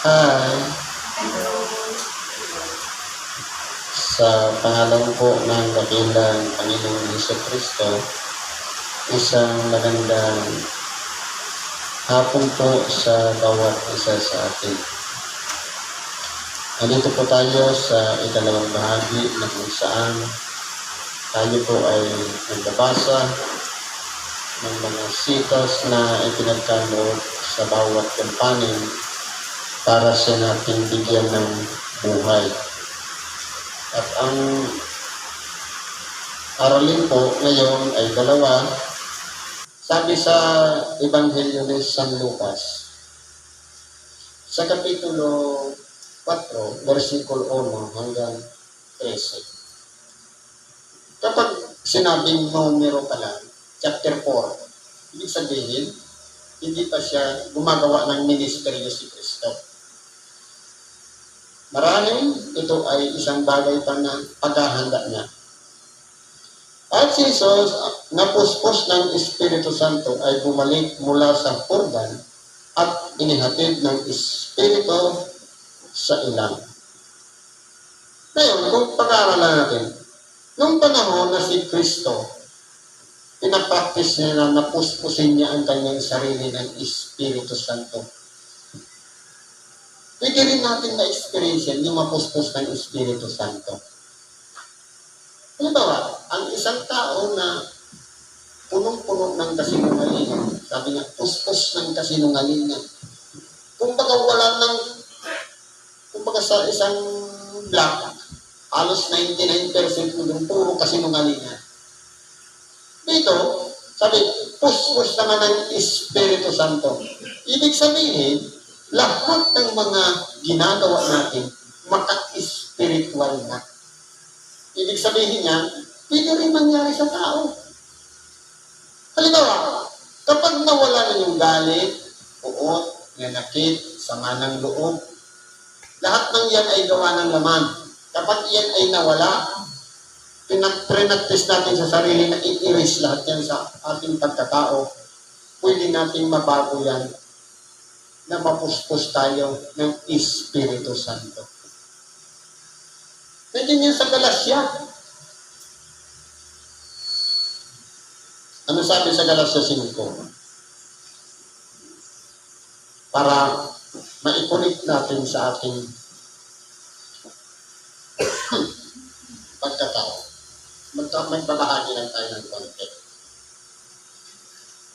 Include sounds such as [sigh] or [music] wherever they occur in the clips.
Hi. Sa pangalan po ng dakilang Panginoong Heso Kristo, isang magandang hapon po sa bawat isa sa atin. Nandito po tayo sa ikalawang bahagi na kung saan tayo po ay nagbabasa ng mga sitas na ipinagkaloob sa bawat kampanin para sa nating bigyan ng buhay. At ang aralin po ngayon ay dalawa. Sabi sa Ebanghelyo ni San Lucas, sa Kapitulo 4, versikulo 1 hanggang 13. Kapag sinabing numero pa lang, chapter 4, ibig sabihin, hindi pa siya gumagawa ng ministeryo si Kristo. Maraming ito ay isang bagay pa na paghahanda niya. At si Jesus, napuspos ng Espiritu Santo ay bumalik mula sa Jordan at inihatid ng Espiritu sa ilang. Ngayon, kung pag-aaralan natin, nung panahon na si Kristo, pinapraktis niya na napuspusin niya ang kanyang sarili ng Espiritu Santo. Pwede rin natin na-experience yan, yung mapuspos ng Espiritu Santo. Halimbawa, ang isang tao na punong-puno ng kasinungalingan, sabi niya, puspos ng kasinungalingan. Kung baga wala ng, kung baga sa isang block, halos 99% mo doon, puro kasinungalingan. Dito, sabi, puspos naman ng Espiritu Santo. Ibig sabihin, lahat ng mga ginagawa natin, maka-spiritual na. Ibig sabihin niya, pwede rin mangyari sa tao. Halimbawa, kapag nawala na yung galit, uot, nanakit, sama ng loob, lahat ng yan ay gawa ng laman. Kapag yan ay nawala, pinag-prenactice natin sa sarili na i-erase lahat yan sa ating pagkatao, pwede nating mabago yan na mapuspos tayo ng Espiritu Santo. Nandiyan yan sa Galasya. Ano sabi sa Galasya 5? Para maikunik natin sa ating [clears throat] pagkatao. Magka, magbabahagi lang tayo ng konti.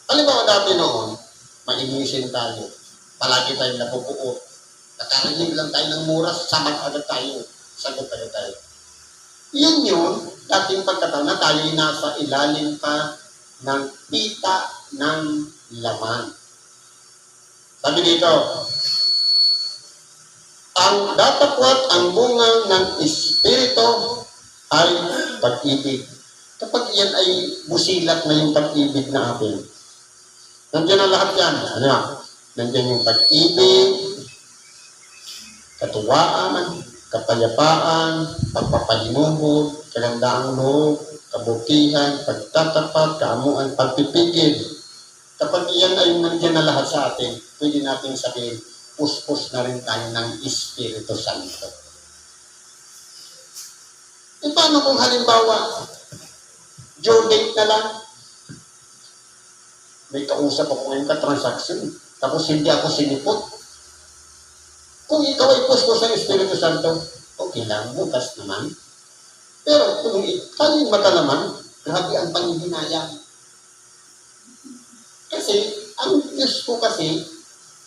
Halimbawa dati noon, mainisin tayo. Palagi tayong napupuot. Nakarinig lang tayo ng mura, samat agad tayo. Sagot agad tayo. Yun yun, dating pagkatao na nasa ilalim pa ng pita ng laman. Sabi dito, ang datapwat ang bunga ng Espiritu ay pag-ibig. Kapag yan ay busilak na yung pag-ibig na atin, nandiyan ang lahat yan. Ano yan? Nandiyan yung pag-ibig, katuwaan, kapayapaan, pagpapahinuhod, kagandaang loob, kabutihan, pagtatapat, kaamuan, pagpipigil. Kapag iyan ay nandiyan na lahat sa atin, pwede natin sabihin, puspos na rin tayo ng Espiritu Santo. E paano kung halimbawa, due date na lang, may kausap ako ngayon ka-transaction, tapos hindi ako sinipot. Kung ikaw ay puspos ng Espiritu Santo, okay lang, bukas naman. Pero kung ikaw yung mata naman, grabe ang panghihinayang. Kasi, ang Diyos ko kasi,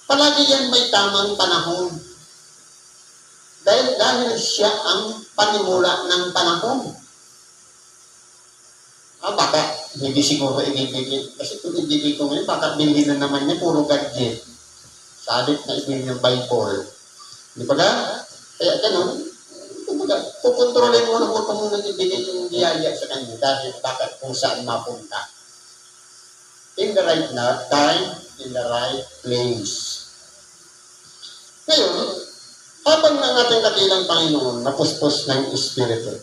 palagi yan may tamang panahon. Dahil, dahil siya ang panimula ng panahon. Ah, baka hindi siguro ibibigay. Kasi kung ibibigay ko ngayon, baka bilhin na naman niya, puro gadget. Salit na ibigay ng Bible. Di ba ka? Kaya ganun, kumbaga, kukontrolin mo na kung muna ibigay yung biyaya sa kanya dahil baka kung saan mapunta. In the right na, time, in the right place. Ngayon, habang ng ating kapilang Panginoon napuspos ng Espiritu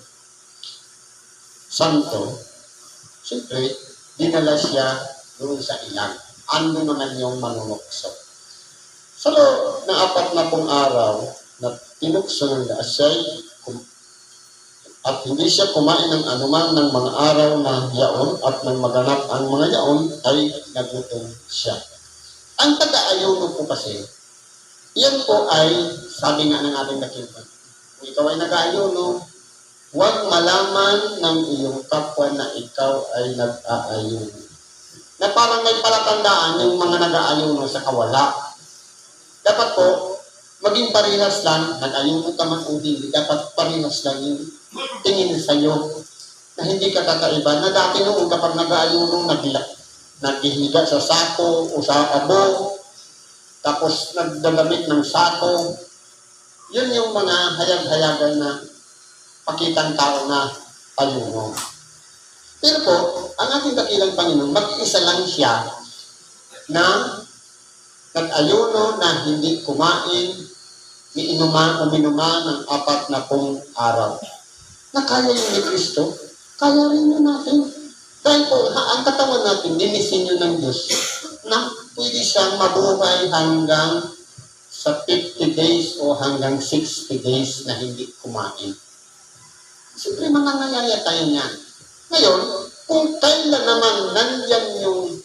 Santo, siyempre, dinala siya doon sa ilang. Ano naman yung manunukso? Sa loob ng apat na pong araw na tinukso ng kum- at hindi siya kumain ng anuman ng mga araw na yaon at nang maganap ang mga yaon ay nagutom siya. Ang pag-aayuno po kasi, yan po ay, sabi nga ng ating nakilpan, kung ikaw ay nag-aayuno, huwag malaman ng iyong kapwa na ikaw ay nag-aayuno. Na parang may palatandaan yung mga nag-aayuno sa kawala. Dapat po, maging parehas lang, nag-ayuno ka man o hindi, dapat parehas lang yung tingin sa'yo na hindi ka kakaiba. Na dati noon kapag nag-aayuno, naghihiga sa sako o sa abo, tapos nagdagamit ng sako. Yun yung mga hayag-hayagan na pakitang tao na ayuno. Pero po, ang ating dakilang Panginoon, mag-isa lang siya na nag-ayuno na hindi kumain, ni inuman o minuman ng apat na pong araw. Na kaya yun ni Kristo, kaya rin yun natin. Dahil po, ha, ang katawan natin, linisin yun ng Diyos na pwede siyang mabuhay hanggang sa 50 days o hanggang 60 days na hindi kumain. Siyempre, mangangayaya tayo niyan. Ngayon, kung kailan naman nandyan yung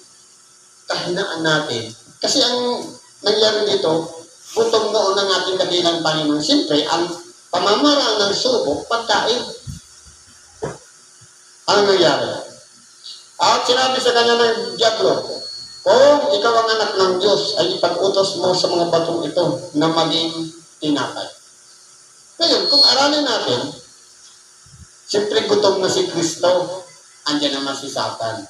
kahinaan natin, kasi ang nangyari dito, gutom noon ng ating dakilang Panginoon. Siyempre, ang pamamaraan ng subok, pagkain. Ano nangyari? At sinabi sa kanya ng Diablo, kung ikaw ang anak ng Diyos, ay ipag-utos mo sa mga batong ito na maging tinapay. Ngayon, kung aralin natin, siyempre gutom na si Kristo, andyan naman si Satan.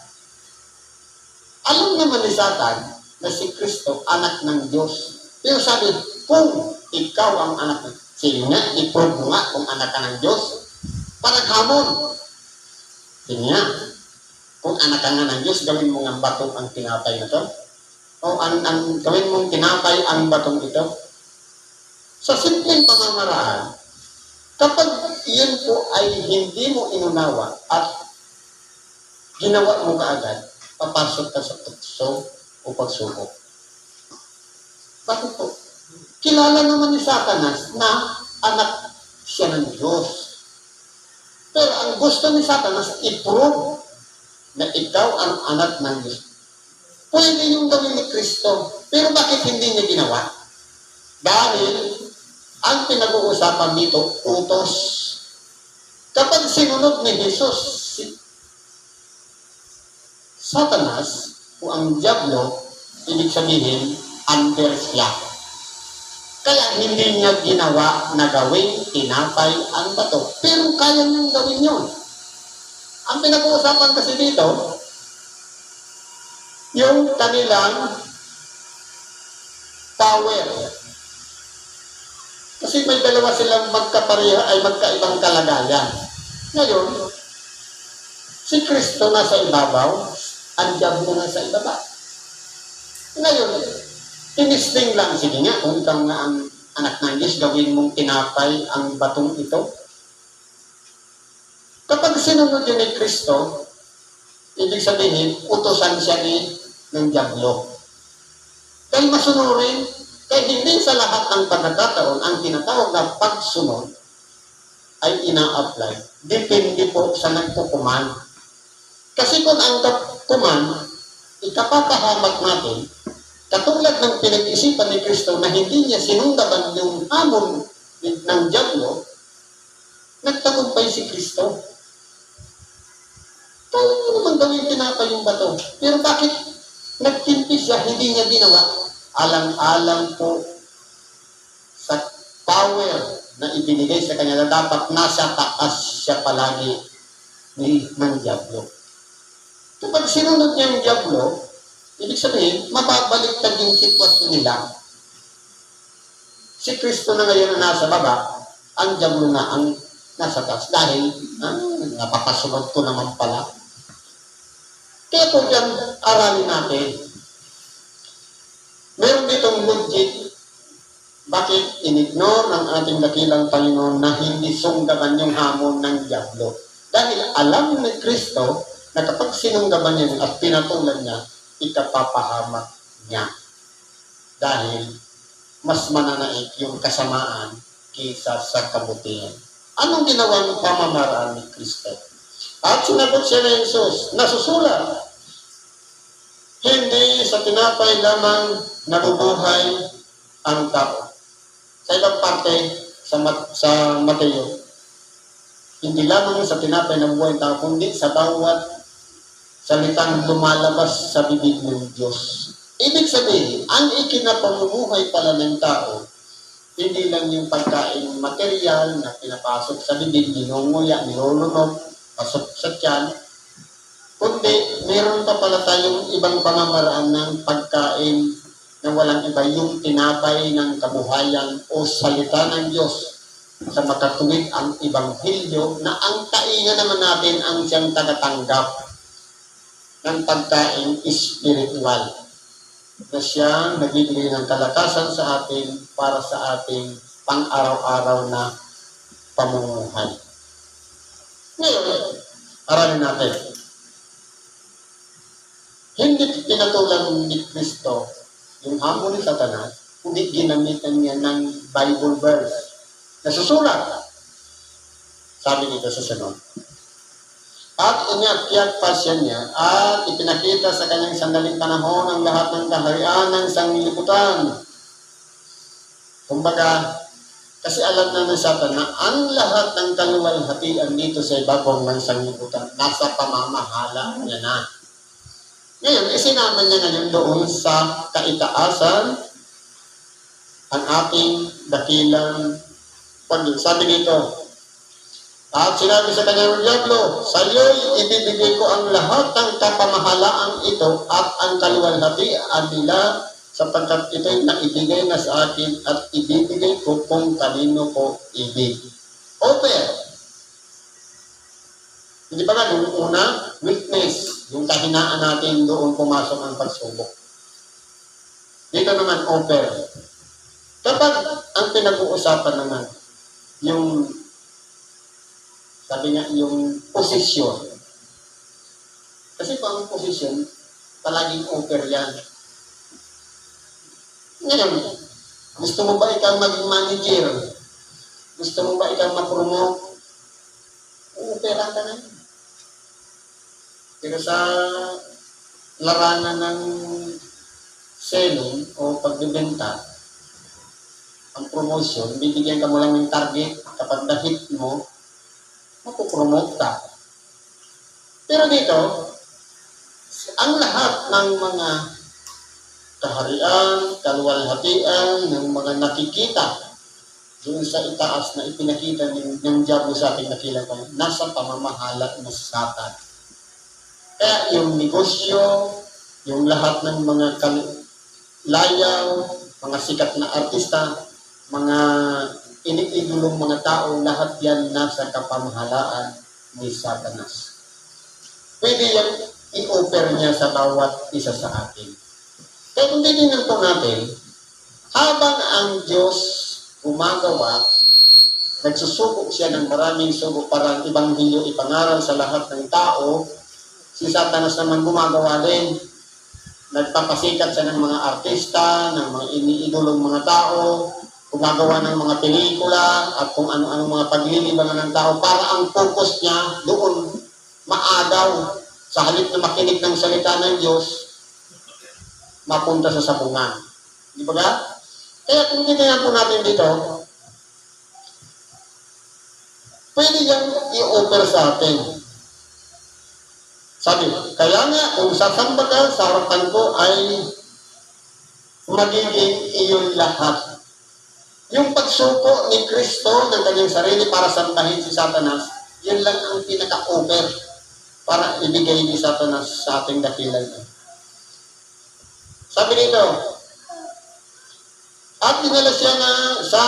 Alam naman ni Satan na si Kristo, anak ng Diyos. Pero sabi, kung ikaw ang anak ng Sige nga, i-prove nga kung anak ka ng Diyos. Parang hamon. Sige nga, kung anak ka nga ng Diyos, gawin mo nga bato ang tinapay na to. O ang, ang, gawin mong tinapay ang batong ito. Sa simpleng pamamaraan, kapag yun po ay hindi mo inunawa at ginawa mo kaagad, papasok ka sa tukso o pagsubok. Bakit po? Kilala naman ni Satanas na anak siya ng Diyos. Pero ang gusto ni Satanas, i-prove na ikaw ang anak ng Diyos. Pwede yung gawin ni Kristo. Pero bakit hindi niya ginawa? Dahil ang pinag-uusapan dito, utos. Sinunod ni Jesus, si Satanas o ang Diablo, ibig sabihin, under siya. Kaya hindi niya ginawa na gawing tinapay ang bato. Pero kaya niyang gawin yun. Ang pinag-uusapan kasi dito, yung kanilang power. Kasi may dalawa silang magkapareha ay magkaibang kalagayan. Ngayon, si Kristo nasa ibabaw, ang Diablo nasa ibaba. Ngayon, tinisting lang, sige nga, kung ikaw nga ang anak ng Diyos, gawin mong tinapay ang batong ito. Kapag sinunod yun ni Kristo, ibig sabihin, utosan siya ni ng Diablo. Dahil masunurin, kaya hindi sa lahat ng pagkakataon ang tinatawag na pagsunod ay ina-apply. Depende po sa nagkukuman. Kasi kung ang kuman, ikapapahamak natin, katulad ng pinag-isipan ni Kristo na hindi niya sinundaban yung hamon ng Diablo, nagtagumpay si Kristo. Kaya niyo naman gawin tinapay yung bato. Pero bakit nagtimpi siya, hindi niya ginawa? Alang-alang po na ibinigay sa kanya na dapat nasa taas siya palagi ni ng Diablo. Kapag sinunod niya yung Diablo, ibig sabihin, mababaliktad yung sitwasyon nila. Si Kristo na ngayon na nasa baba, ang Diablo na ang nasa taas. Dahil, ah, napapasunod ko naman pala. Kaya po yan, aralin natin. Meron ditong logic bakit inignore ng ating dakilang Panginoon na hindi sunggaban yung hamon ng Diablo? Dahil alam ni Kristo na kapag sinunggaban niya at pinatulan niya, ikapapahamak niya. Dahil mas mananaig yung kasamaan kaysa sa kabutihan. Anong ginawa ng pamamaraan ni Kristo? At sinagot siya ni Jesus, nasusulat, hindi sa tinapay lamang nabubuhay ang tao. Sa ibang parte, sa, Mat- sa Mateo, hindi lamang sa tinapay ng buhay tao, kundi sa bawat salitang lumalabas sa bibig ng Diyos. Ibig sabihin, ang ikinapamumuhay pala ng tao, hindi lang yung pagkain material na pinapasok sa bibig, ninunguya, nilulunok, pasok sa tiyan, kundi meron pa pala tayong ibang pamamaraan ng pagkain na walang iba yung tinapay ng kabuhayan o salita ng Diyos sa makatuwid ang Ibanghilyo na ang tainga naman natin ang siyang tagatanggap ng pagkain spiritual na siyang nagbibigay ng kalakasan sa atin para sa ating pang-araw-araw na pamumuhay. Ngayon, aralin natin. Hindi pinatulan ni Kristo yung hamon ni Satanas, kundi ginamitan niya ng Bible verse. Nasusulat. Sabi dito sa sunod. At inakyat pa siya niya at ipinakita sa kanyang sandaling panahon ang lahat ng kaharian ng sanglibutan. Kumbaga, kasi alam na ng Satan na ang lahat ng kaluwalhatian dito sa ibabong ng sanglibutan, nasa pamamahala niya na. Ngayon, isinama niya ngayon doon sa kaitaasan ang ating dakilang pag Sabi dito, at sinabi sa kanyang Diablo, sa iyo'y ibibigay ko ang lahat ng kapamahalaang ito at ang kaluwalhatian nila sapagkat ito'y naibigay na sa akin at ibibigay ko kung kanino ko ibig. Open. Hindi ba nga, una, witness, yung kahinaan natin doon pumasok ang pagsubok. Dito naman, offer. Kapag ang pinag-uusapan naman, yung, sabi nga, yung posisyon. Kasi kung ang posisyon, palaging offer yan. Ngayon, gusto mo ba ikaw maging manager? Gusto mo ba ikaw ma-promote? Uupera ka na. Pero sa larangan ng selling o pagbibenta, ang promotion, bibigyan ka mo lang ng target. Kapag na-hit mo, mapupromote ka. Pero dito, ang lahat ng mga kaharian, kaluwalhatian, ng mga nakikita doon sa itaas na ipinakita ng, ng Diablo sa ating nakilala, nasa pamamahala ng Satan. Kaya yung negosyo, yung lahat ng mga layaw, mga sikat na artista, mga iniidolong mga tao, lahat yan nasa kapamahalaan ni Satanas. Pwede yan i-offer niya sa bawat isa sa atin. Kaya kung titignan po natin, habang ang Diyos gumagawa, nagsusubok siya ng maraming subok para ang ibanghilyo ipangaral sa lahat ng tao, si Satanas naman gumagawa din. Nagpapasikat siya ng mga artista, ng mga iniidolong mga tao, gumagawa ng mga pelikula at kung ano-ano mga paglilibangan ng tao para ang focus niya doon maagaw sa halip na makinig ng salita ng Diyos, mapunta sa sabungan. Di ba ga? Kaya kung titingnan po natin dito, pwede yan i-offer sa atin. Sabi, kaya nga, kung sasamba ka sa harapan ko ay magiging iyong lahat. Yung pagsuko ni Kristo ng kanyang sarili para sambahin si Satanas, yun lang ang pinaka-offer para ibigay ni Satanas sa ating dakilan. Sabi nito, at dinala siya na sa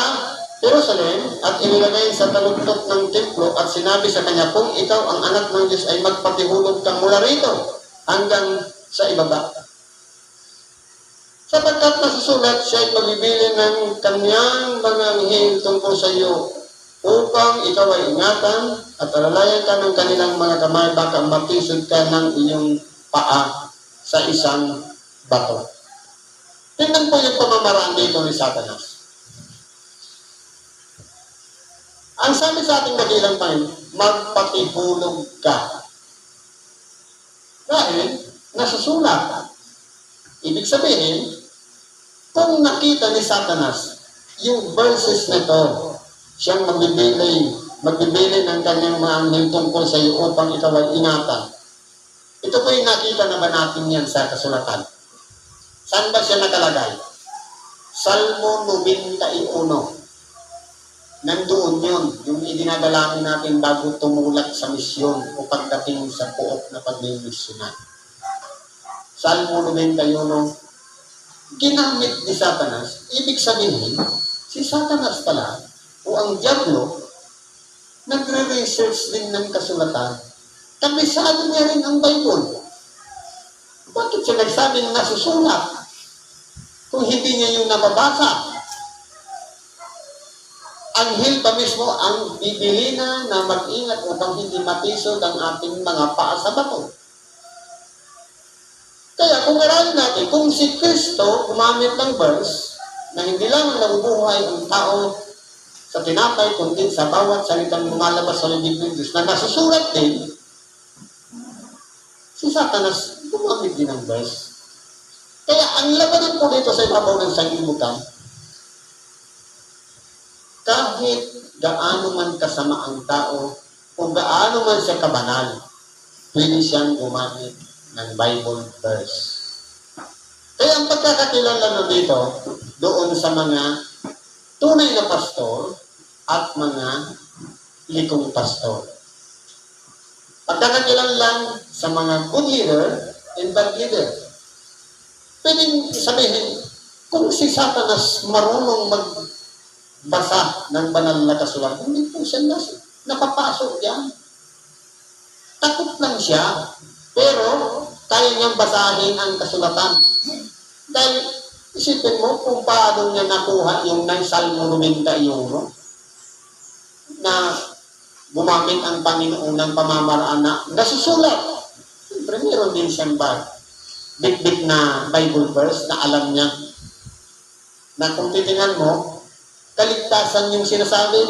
Jerusalem at inilagay sa taluktok ng templo at sinabi sa kanya, kung ikaw ang anak ng Diyos ay magpatihulog kang mula rito hanggang sa ibaba. Sapagkat nasusulat siya ay pagibili ng kanyang mga anghel tungkol sa iyo upang ikaw ay ingatan at alalayan ka ng kanilang mga kamay baka matisod ka ng iyong paa sa isang bato. Tingnan po yung pamamaraan dito ni Satanas. Ang sabi sa ating dakilang tayo, magpatihulog ka. Dahil, nasusulat. Ibig sabihin, kung nakita ni Satanas yung verses na to, siyang magbibili, magbibili ng kanyang mga anghel tungkol sa iyo upang ikaw ay ingatan. Ito po yung nakita na ba natin yan sa kasulatan? Saan ba siya nakalagay? Salmo 91. Nandoon yun, yung idinadalangin natin bago tumulak sa misyon o pagdating sa puok na pagmimisyonan. Salmo 91, ginamit ni Satanas, ibig sabihin, si Satanas pala, o ang Diablo, nagre-research din ng kasulatan, kabisado niya rin ang Bible. Bakit siya nagsabing nasusulat? Kung hindi niya yung nababasa. Anghel pa mismo ang bibili na na mag-ingat upang hindi matisod ang ating mga paa sa bato. Kaya kung aralin natin, kung si Kristo gumamit ng verse na hindi lang nabubuhay ang tao sa tinapay, kundi sa bawat salitang lumalabas sa libig ng Diyos na nasusulat din, si Satanas gumamit din ng verse. Kaya ang labanan po dito sa ibabaw ng sanglibutan, kahit gaano man kasama ang tao o gaano man siya kabanal, pwede siyang gumamit ng Bible verse. Kaya ang pagkakakilala na dito, doon sa mga tunay na pastor at mga likong pastor. Pagkakakilala lang sa mga good leader and bad leader. Pwedeng sabihin, kung si Satanas marunong magbasa ng banal na kasulatan, hindi po siya nas, napapasok yan. Takot lang siya, pero kaya niyang basahin ang kasulatan. Dahil isipin mo kung paano niya nakuha yung ng Salmo 91 na gumamit ang Panginoon ng pamamaraan na nasusulat. Siyempre, meron din siyang ba, bit-bit na Bible verse na alam niya na kung titingnan mo, kaligtasan yung sinasabi,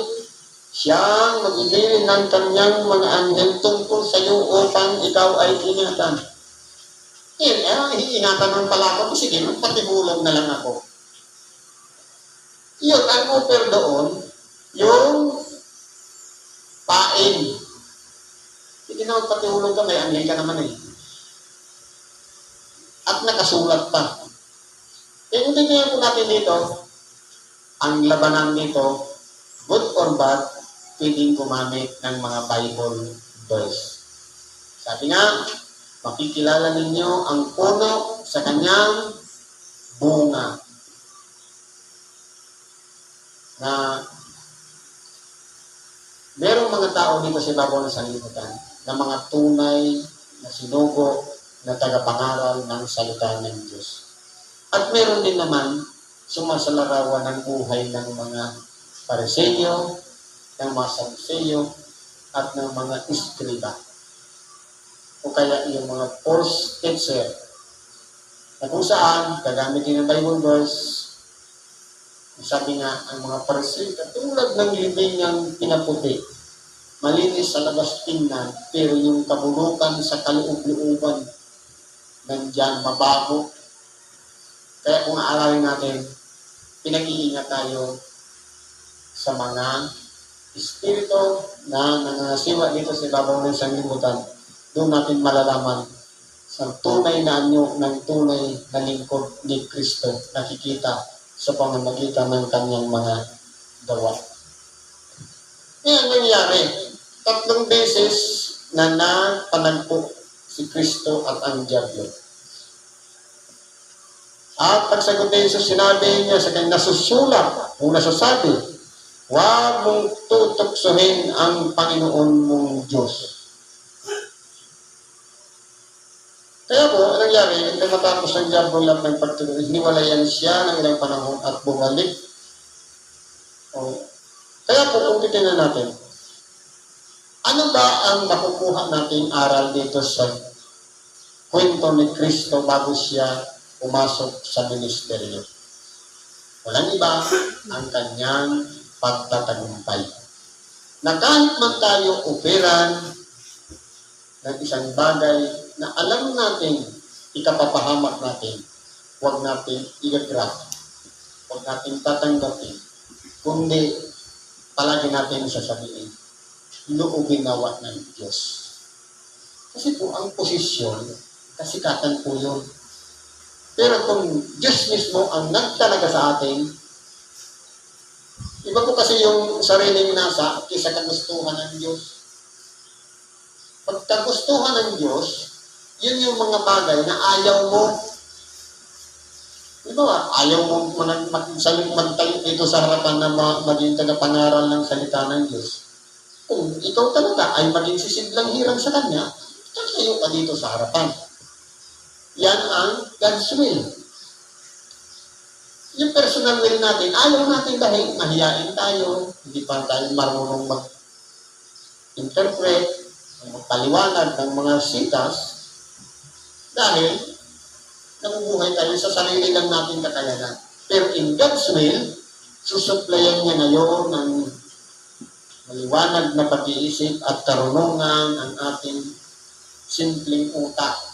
siyang magbibigay ng kanyang mga anghel tungkol sa iyo upang ikaw ay ingatan. Yan, eh, iingatan ng pala ako, sige, magpatihulog na lang ako. Yun, ang offer doon, yung pain. Hindi na magpatihulog ka, may anghel ka naman eh. At nakasulat pa. Titingnan po natin dito, ang labanan dito, good or bad, pwedeng gumamit ng mga Bible verse. Sabi nga, makikilala ninyo ang puno sa kanyang bunga. Na merong mga tao dito sa ibabaw ng sanlibutan na mga tunay na sinugo na tagapangaral ng salita ng Diyos. At meron din naman sumasalarawan ng buhay ng mga pariseyo, ng mga saduseyo, at ng mga iskriba. O kaya yung mga false teacher na kung saan gagamitin ng Bible verse sabi nga, ang mga pariseyo, katulad ng libingang pinaputi, malinis sa labas tingnan, pero yung kabulukan sa kaloob-looban, nandyan, mabaho. Kaya kung aaralin natin, pinag-iingat tayo sa mga espiritu na nangasiwa dito sa ibabaw ng sanglibutan. Doon natin malalaman sa tunay na anyo ng tunay na lingkod ni Kristo nakikita sa pamamagitan ng kanyang mga gawa. Yan nangyari. Tatlong beses na napanagpo si Kristo at ang Diablo. At pagsagot ni Jesus, sinabi niya sa kanyang nasusulat, kung nasasabi, huwag mong tutuksohin ang Panginoon mong Diyos. Kaya po, ang nangyari, nang matapos ng Diablo lahat ng pagtulog, hiniwalayan siya ng ilang panahon at bumalik. O, kaya po, kung titignan natin, ano ba ang makukuha nating aral dito sa kwento ni Kristo bago siya pumasok sa ministeryo. Walang iba ang kanyang pagtatagumpay. Na kahit man tayo operan ng isang bagay na alam natin ikapapahamak natin, huwag natin i-graph, huwag natin tatanggapin, kundi palagi natin sasabihin, loobin nawa ng Diyos. Kasi po ang posisyon, kasikatan po yun. Pero kung Diyos mismo ang nagtalaga sa atin, iba po kasi yung sariling nasa kisa kagustuhan ng Diyos. Pag kagustuhan ng Diyos, yun yung mga bagay na ayaw mo. Di ba? Ayaw mo mag, mag, magtayo dito sa harapan na ma, maging tagapangaral ng salita ng Diyos. Kung ikaw talaga ay maging sisidlang hirang sa Kanya, tatayo ka dito sa harapan. Yan ang God's will. Yung personal will natin, ayaw natin dahil mahiyain tayo, hindi pa tayo marunong mag-interpret, magpaliwanag ng mga sitas, dahil nabubuhay tayo sa sarili lang natin kakayanan. Pero in God's will, susuplayan niya ngayon ng maliwanag na pag-iisip at karunungan ang ating simpleng utak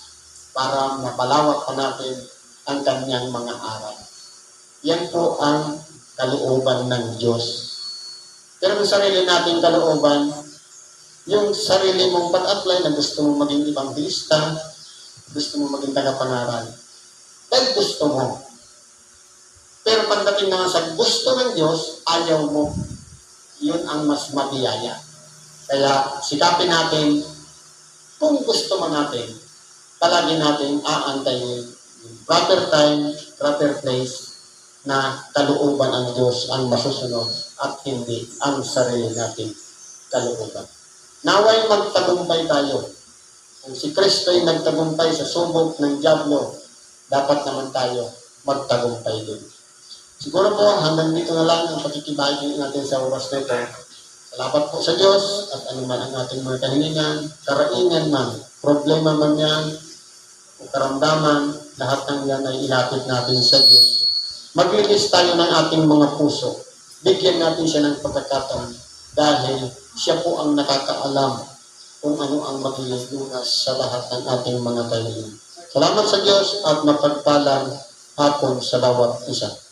para mapalawak pa natin ang kanyang mga aral. Yan po ang kalooban ng Diyos. Pero ang sarili nating kalooban, yung sarili mong pag-apply na gusto mo maging ibanghilista, gusto mo maging tagapangaral. Dahil gusto mo. Pero pagdating naman sa gusto ng Diyos, ayaw mo. Yun ang mas mabiyaya. Kaya sikapin natin, kung gusto man natin, palagi natin aantayin yung proper time, proper place, na kalooban ang Diyos ang masusunod at hindi ang sarili nating kalooban. Naway magtagumpay tayo. Kung si Kristo ay nagtagumpay sa subok ng Diablo, dapat naman tayo magtagumpay din. Siguro po hanggang dito na lang ang pakikibahagi natin sa oras na ito. Salamat po sa Diyos at anuman ang ating mga kahilingan, karaingan man, problema man yan, karamdaman, lahat ng yan ay ilapit natin sa Diyos. Maglinis tayo ng ating mga puso. Bigyan natin siya ng pagkakataon dahil siya po ang nakakaalam kung ano ang magiging lunas sa lahat ng ating mga kahilingan. Salamat sa Diyos at mapagpalang hapon sa bawat isa.